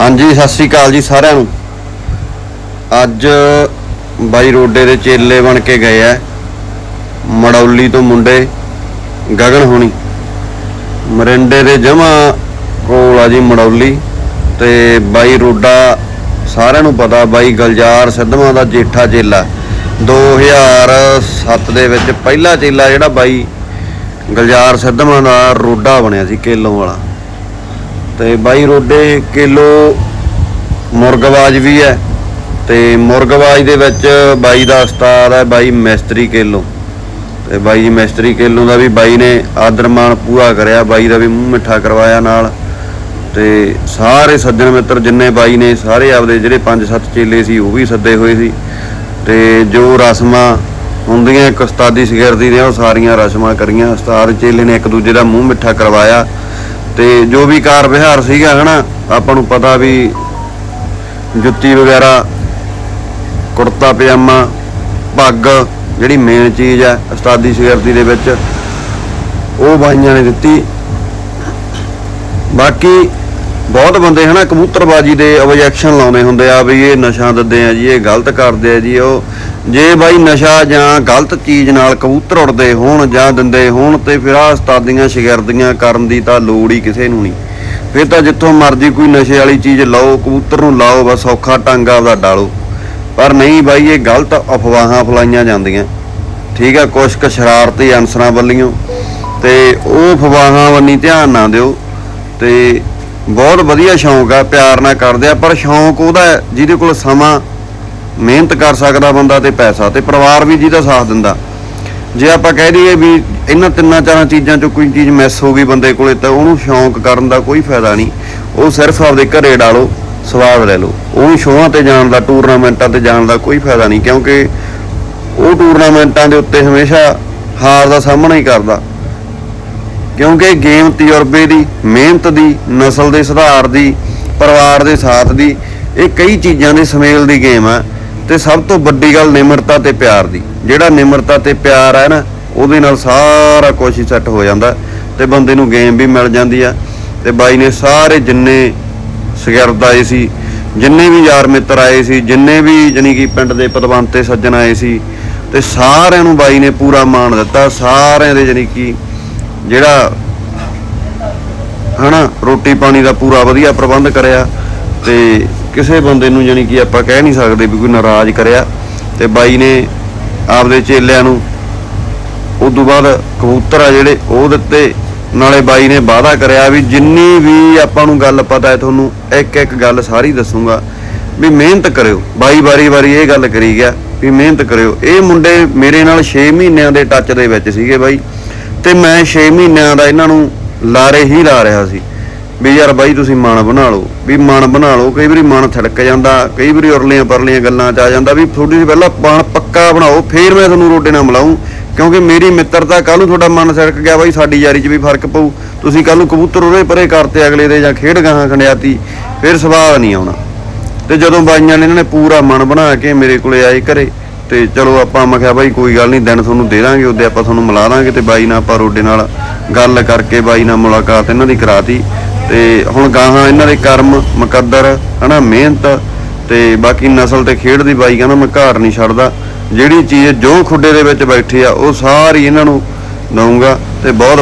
ਹਾਂਜੀ, ਸਤਿ ਸ੍ਰੀ ਅਕਾਲ ਜੀ ਸਾਰਿਆਂ ਨੂੰ। ਅੱਜ ਬਾਈ ਰੋਡੇ ਦੇ ਚੇਲੇ ਬਣ ਕੇ ਗਏ ਐ ਮੜੌਲੀ ਤੋਂ ਮੁੰਡੇ ਗਗਨ ਹੋਣੀ। ਮਰਿੰਡੇ ਦੇ ਜਮਾ ਕੋਲ ਆ ਜੀ ਮੜੌਲੀ ਤੇ ਬਾਈ ਰੋਡਾ, ਸਾਰਿਆਂ ਨੂੰ ਪਤਾ ਬਾਈ ਗਲਜਾਰ ਸਿੱਧਵਾਂ ਦਾ ਜੇਠਾ ਚੇਲਾ। 2007 ਦੇ ਵਿੱਚ ਪਹਿਲਾ ਚੇਲਾ ਜਿਹੜਾ ਬਾਈ ਗਲਜਾਰ ਸਿੱਧਵਾਂ ਦਾ ਰੋਡਾ ਬਣਿਆ ਸੀ, ਕੇਲੋਂ ਵਾਲਾ। ਤੇ ਬਾਈ ਰੋਡੇ ਕਿਲੋ ਮੁਰਗਵਾਜ ਵੀ ਹੈ ਤੇ ਮੁਰਗਵਾਜ ਦੇ ਵਿੱਚ ਬਾਈ ਦਾ ਉਸਤਾਦ ਹੈ ਬਾਈ ਮਿਸਤਰੀ ਕੇਲੋ। ਤੇ ਬਾਈ ਜੀ ਮਿਸਤਰੀ ਕੇਲੋ ਦਾ ਵੀ ਬਾਈ ਨੇ ਆਦਰ ਮਾਣ ਪੂਰਾ ਕਰਿਆ, ਬਾਈ ਦਾ ਵੀ ਮੂੰਹ ਮਿੱਠਾ ਕਰਵਾਇਆ ਨਾਲ। ਤੇ ਸਾਰੇ ਸੱਜਣ ਮਿੱਤਰ ਜਿੰਨੇ ਬਾਈ ਨੇ, ਸਾਰੇ ਆਪਦੇ ਜਿਹੜੇ 5-7 ਚੇਲੇ ਸੀ, ਉਹ ਵੀ ਸੱਦੇ ਹੋਏ ਸੀ। ਤੇ ਜੋ ਰਸਮਾਂ ਹੁੰਦੀਆਂ, ਇੱਕ ਉਸਤਾਦੀ ਸ਼ਗਿਰਦੀ ਦੀਆਂ ਉਹ ਸਾਰੀਆਂ ਰਸਮਾਂ ਕਰੀਆਂ। ਉਸਤਾਦ ਚੇਲੇ ਨੇ ਇੱਕ ਦੂਜੇ ਦਾ ਮੂੰਹ ਮਿੱਠਾ ਕਰਵਾਇਆ। ਤੇ ਜੋ ਵੀ ਕਾਰ ਵਿਹਾਰ ਸੀਗਾ, ਹਨਾ, ਆਪਾਂ ਨੂੰ ਪਤਾ ਵੀ ਜੁੱਤੀ ਵਗੈਰਾ, ਕੁੜਤਾ, ਪਜਾਮਾ, ਪੱਗ, ਜਿਹੜੀ ਮੇਨ ਚੀਜ਼ ਹੈ ਉਸਤਾਦੀ ਸ਼ਗਿਰਦੀ ਦੇ ਵਿੱਚ, ਉਹ ਬਾਈਆਂ ਨੇ ਦਿੱਤੀ। ਬਾਕੀ ਬਹੁਤ ਬੰਦੇ ਹਨਾ, ਕਬੂਤਰਬਾਜੀ ਦੇ ਆਬਜੈਕਸ਼ਨ ਲਾਉਂਦੇ ਹੁੰਦੇ ਆ ਵੀ ਇਹ ਨਸ਼ਾ ਦਿੰਦੇ ਆ ਜੀ, ਇਹ ਗਲਤ ਕਰਦੇ ਆ ਜੀ, ਉਹ ਜੇ ਬਾਈ ਨਸ਼ਾ ਜਾਂ ਗਲਤ ਚੀਜ਼ ਨਾਲ ਕਬੂਤਰ ਉੜਦੇ ਹੋਣ ਜਾਂ ਦਿੰਦੇ ਹੋਣ ਤੇ ਫਿਰ ਆ ਉਸਤਾਦੀਆਂ ਸ਼ਗਿਰਦੀਆਂ ਕਰਨ ਦੀ ਤਾਂ ਲੋੜ ਹੀ ਕਿਸੇ ਨੂੰ ਨਹੀਂ। ਫਿਰ ਤਾਂ ਜਿੱਥੋਂ ਮਰਜ਼ੀ ਕੋਈ ਨਸ਼ੇ ਵਾਲੀ ਚੀਜ਼ ਲਾਓ, ਕਬੂਤਰ ਨੂੰ ਲਾਓ, ਬਸ ਔਖਾ ਟੰਗ ਆਪਦਾ ਡਾਲੋ। ਪਰ ਨਹੀਂ ਬਾਈ, ਇਹ ਗਲਤ ਅਫਵਾਹਾਂ ਫਲਾਈਆਂ ਜਾਂਦੀਆਂ। ਠੀਕ ਆ ਕੁਛ ਕੁ ਸ਼ਰਾਰਤੀ ਅਨਸਰਾਂ ਵੱਲੋਂ। ਤੇ ਉਹ ਅਫਵਾਹਾਂ ਵੱਨੀ ਧਿਆਨ ਨਾ ਦਿਓ। ਤੇ ਬਹੁਤ ਵਧੀਆ ਸ਼ੌਂਕ ਆ, ਪਿਆਰ ਨਾਲ ਕਰਦੇ ਆ, ਪਰ ਸ਼ੌਂਕ ਉਹਦਾ ਜਿਹਦੇ ਕੋਲ ਸਮਾਂ, ਮਿਹਨਤ ਕਰ ਸਕਦਾ ਬੰਦਾ ਤੇ ਪੈਸਾ ਤੇ ਪਰਿਵਾਰ ਵੀ ਜਿਹਦਾ ਸਾਥ ਦਿੰਦਾ। ਜੇ ਆਪਾਂ ਕਹਿ ਦਈਏ ਵੀ ਇਹਨਾਂ ਤਿੰਨਾਂ ਚਾਰਾਂ ਚੀਜ਼ਾਂ ਚੋਂ ਕੋਈ ਚੀਜ਼ ਮਿਸ ਹੋ ਗਈ ਬੰਦੇ ਕੋਲੇ, ਤਾਂ ਉਹਨੂੰ ਸ਼ੌਂਕ ਕਰਨ ਦਾ ਕੋਈ ਫਾਇਦਾ ਨਹੀਂ। ਉਹ ਸਿਰਫ ਆਪਦੇ ਘਰੇ ਡਾਲੋ, ਸਵਾਦ ਲੈ ਲਓ। ਉਹ ਸ਼ੋਆਂ ਤੇ ਜਾਣ ਦਾ, ਟੂਰਨਾਮੈਂਟਾਂ ਤੇ ਜਾਣ ਦਾ ਕੋਈ ਫਾਇਦਾ ਨਹੀਂ, ਕਿਉਂਕਿ ਉਹ ਟੂਰਨਾਮੈਂਟਾਂ ਦੇ ਉੱਤੇ ਹਮੇਸ਼ਾ ਹਾਰ ਦਾ ਸਾਹਮਣਾ ਹੀ ਕਰਦਾ। ਕਿਉਂਕਿ ਗੇਮ ਤਜਰਬੇ ਦੀ, ਮਿਹਨਤ ਦੀ, ਨਸਲ ਦੇ ਸੁਧਾਰ ਦੀ, ਪਰਿਵਾਰ ਦੇ ਸਾਥ ਦੀ, ਇਹ ਕਈ ਚੀਜ਼ਾਂ ਦੇ ਸਮੇਲ ਦੀ ਗੇਮ ਆ ਤੇ ਸਭ ਤੋਂ ਵੱਡੀ ਗੱਲ ਨਿਮਰਤਾ ਤੇ ਪਿਆਰ ਦੀ। ਜਿਹੜਾ ਨਿਮਰਤਾ ਤੇ ਪਿਆਰ ਹੈ ਨਾ, ਉਹਦੇ ਨਾਲ ਸਾਰਾ ਕੁਝ ਹੀ ਸੈੱਟ ਹੋ ਜਾਂਦਾ ਤੇ ਬੰਦੇ ਨੂੰ ਗੇਮ ਵੀ ਮਿਲ ਜਾਂਦੀ ਆ ਤੇ ਬਾਈ ਨੇ ਸਾਰੇ ਜਿੰਨੇ ਸ਼ਗਿਰਦ ਆਏ ਸੀ, ਜਿੰਨੇ ਵੀ ਯਾਰ ਮਿੱਤਰ ਆਏ ਸੀ, ਜਿੰਨੇ ਵੀ ਜਾਣੀ ਕਿ ਪਿੰਡ ਦੇ ਪਦਵੰਤੇ ਸੱਜਣ ਆਏ ਸੀ, ਤੇ ਸਾਰਿਆਂ ਨੂੰ ਬਾਈ ਨੇ ਪੂਰਾ ਮਾਣ ਦਿੱਤਾ, ਸਾਰਿਆਂ ਦੇ ਜਾਣੀ ਕਿ ਜਿਹੜਾ, ਹਨਾ, ਰੋਟੀ ਪਾਣੀ ਦਾ ਪੂਰਾ ਵਧੀਆ ਪ੍ਰਬੰਧ ਕਰਿਆ ਤੇ ਕਿਸੇ ਬੰਦੇ ਨੂੰ ਜਾਨੀ ਕਿ ਆਪਾਂ ਕਹਿ ਨਹੀਂ ਸਕਦੇ ਵੀ ਕੋਈ ਨਾਰਾਜ਼ ਕਰਿਆ ਤੇ ਬਾਈ ਨੇ ਆਪਦੇ ਚੇਲਿਆਂ ਨੂੰ ਉਸ ਤੋਂ ਬਾਅਦ ਕਬੂਤਰ ਆ ਜਿਹੜੇ, ਉਹ ਦਿੱਤੇ। ਨਾਲੇ ਬਾਈ ਨੇ ਵਾਅਦਾ ਕਰਿਆ ਵੀ ਜਿੰਨੀ ਵੀ ਆਪਾਂ ਨੂੰ ਗੱਲ ਪਤਾ ਹੈ ਤੁਹਾਨੂੰ ਇੱਕ ਇੱਕ ਗੱਲ ਸਾਰੀ ਦੱਸੂਗਾ। ਵੀ ਮਿਹਨਤ ਕਰਿਓ। ਬਾਈ ਵਾਰੀ ਵਾਰੀ ਇਹ ਗੱਲ ਕਰੀ ਗਿਆ ਵੀ ਮਿਹਨਤ ਕਰਿਓ। ਇਹ ਮੁੰਡੇ ਮੇਰੇ ਨਾਲ 6 ਮਹੀਨਿਆਂ ਦੇ ਟੱਚ ਦੇ ਵਿੱਚ ਸੀਗੇ ਬਾਈ। ਤੇ ਮੈਂ 6 ਮਹੀਨਿਆਂ ਦਾ ਇਹਨਾਂ ਨੂੰ ਲਾਰੇ ਹੀ ਲਾ ਰਿਹਾ ਸੀ। ਵੀ ਯਾਰ ਬਾਈ ਤੁਸੀਂ ਮਨ ਬਣਾ ਲਓ, ਵੀ ਮਨ ਬਣਾ ਲਓ, ਕਈ ਵਾਰੀ ਮਨ ਥੜਕ ਜਾਂਦਾ, ਕਈ ਵਾਰੀ ਉਰਲੀਆਂ ਪਰਲੀਆਂ ਗੱਲਾਂ ਚ ਆ ਜਾਂਦਾ, ਵੀ ਥੋੜੀ ਜਿਹੀ ਪਹਿਲਾਂ ਮਨ ਪੱਕਾ ਬਣਾਓ, ਫੇਰ ਮੈਂ ਤੁਹਾਨੂੰ ਰੋਡੇ ਨਾਲ ਮਿਲਾਉਂ ਕਿਉਂਕਿ ਮੇਰੀ ਮਿੱਤਰਤਾ ਕੱਲ ਨੂੰ ਤੁਹਾਡਾ ਮਨ ਸਿਰਕ ਗਿਆ ਬਾਈ, ਸਾਡੀ ਯਾਰੀ 'ਚ ਵੀ ਫ਼ਰਕ ਪਊ। ਤੁਸੀਂ ਕੱਲ ਨੂੰ ਕਬੂਤਰ ਉਰੇ ਪਰੇ ਕਰਤੇ ਅਗਲੇ ਦੇ ਜਾਂ ਖੇਡ ਗਾਹਾਂ ਖੰਡਿਆਤੀ, ਫਿਰ ਸੁਭਾਅ ਨਹੀਂ ਆਉਣਾ। ਤੇ ਜਦੋਂ ਬਾਈਆਂ ਨੇ ਇਹਨਾਂ ਨੇ ਪੂਰਾ ਮਨ ਬਣਾ ਕੇ ਮੇਰੇ ਕੋਲੇ ਆਏ ਘਰੇ ਤੇ ਚਲੋ ਆਪਾਂ, ਮੈਂ ਕਿਹਾ ਬਾਈ ਕੋਈ ਗੱਲ ਨਹੀਂ, ਦਿਨ ਤੁਹਾਨੂੰ ਦੇ ਦਾਂਗੇ, ਉਹਦੇ ਆਪਾਂ ਤੁਹਾਨੂੰ ਮਿਲਾ ਦਾਂਗੇ ਤੇ ਬਾਈ ਨਾਲ ਆਪਾਂ ਰੋਡੇ ਨਾਲ ਗੱਲ ਕਰਕੇ ਬਾਈ ਨਾਲ ਮੁਲਾਕਾਤ ਇਹਨਾਂ ਦੀ ਕਰਾਤੀ। ਤੇ ਹੁਣ ਗਾਹਾਂ ਇਹਨਾਂ ਦੇ ਕਰਮ, ਮੁਕੱਦਰ, ਹਨਾ, ਮਿਹਨਤ ਤੇ ਬਾਕੀ ਨਸਲ ਤੇ ਖੇਡ ਦੀ ਬਾਈ ਕਹਿੰਦਾ ਮੈਂ ਘਾਟ ਨਹੀਂ ਛੱਡਦਾ। ਜਿਹੜੀ ਚੀਜ਼ ਜੋ ਖੁੱਡੇ ਦੇ ਵਿੱਚ ਬੈਠੀ ਆ, ਉਹ ਸਾਰੀ ਇਹਨਾਂ ਨੂੰ ਦਊਂਗਾ ਤੇ ਬਹੁਤ